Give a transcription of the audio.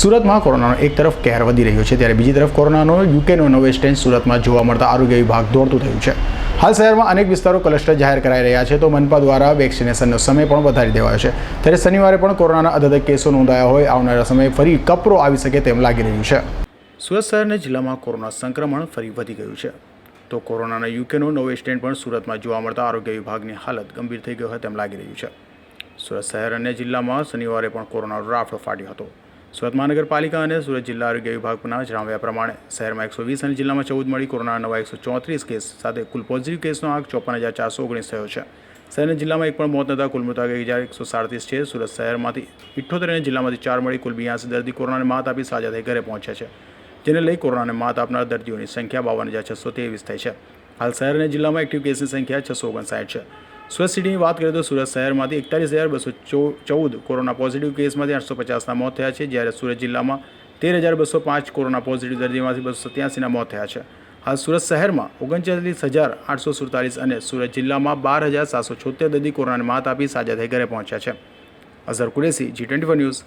સુરતમાં કોરોનાનો એક તરફ કહેર વધી રહ્યો છે, ત્યારે બીજી તરફ કોરોનાનો યુકેનો નવો સ્ટેન્જ સુરતમાં જોવા મળતા આરોગ્ય વિભાગ દોડતું થયું છે. હાલ શહેરમાં અનેક વિસ્તારો ક્લસ્ટર જાહેર કરાઈ રહ્યા છે, તો મનપા દ્વારા વેક્સિનેશનનો સમય પણ વધારી દેવાયો છે. ત્યારે શનિવારે પણ કોરોનાના અધધક કેસો નોંધાયા હોય, આવનારા સમયે ફરી કપરો આવી શકે તેમ લાગી રહ્યું છે. સુરત શહેરના જિલ્લામાં કોરોના સંક્રમણ ફરી વધી ગયું છે. તો કોરોનાના યુકેનો નવો સ્ટેન્ડ પણ સુરતમાં જોવા મળતા આરોગ્ય વિભાગની હાલત ગંભીર થઈ ગઈ હોય તેમ લાગી રહ્યું છે. સુરત શહેર અને જિલ્લામાં શનિવારે પણ કોરોનાનો રાફડો ફાટ્યો હતો. સુરત મહાનગરપાલિકા અને સુરત જિલ્લા આરોગ્ય વિભાગના જણાવ્યા પ્રમાણે શહેરમાં એકસો વીસ અને જિલ્લામાં ચૌદ મળી કોરોના નવા એકસો ચોત્રીસ કેસ સાથે કુલ પોઝિટિવ કેસનો આંક ચોપન હજાર ચારસો ઓગણીસ થયો છે. શહેરના જિલ્લામાં એક પણ મોત નતા કુલ મૃતક એક હજાર એકસો સાડત્રીસ છે. સુરત શહેરમાંથી ઇઠ્ઠોતેર અને જિલ્લામાંથી ચાર મળી કુલ બ્યાસી દર્દી કોરોનાને માત આપી સાજા થઈ ઘરે પહોંચ્યા છે, જેને લઈ કોરોનાને માત આપનાર દર્દીઓની સંખ્યા બાવન હજાર છસો ત્રેવીસ થઈ છે. હાલ શહેર અને જિલ્લામાં એક્ટિવ કેસની સંખ્યા છસો ઓગણસાઠ છે. સુરત સિટીની વાત કરીએ તો સુરત શહેરમાંથી એકતાલીસ હજાર બસો ચૌદ કોરોના પોઝિટિવ કેસમાંથી આઠસો પચાસના મોત થયા છે, જ્યારે સુરત જિલ્લામાં તેર હજાર બસો પાંચ કોરોના પોઝિટિવ દર્દીમાંથી બસો સત્યાસીના મોત થયા છે. હાલ સુરત શહેરમાં ઓગણચાલીસ હજાર આઠસો સુડતાલીસ અને સુરત જિલ્લામાં બાર હજાર સાતસો છોતેર દર્દી કોરોનાને માત આપી સાજા થઈ ઘરે પહોંચ્યા છે. Azhar Qureshi, G twenty news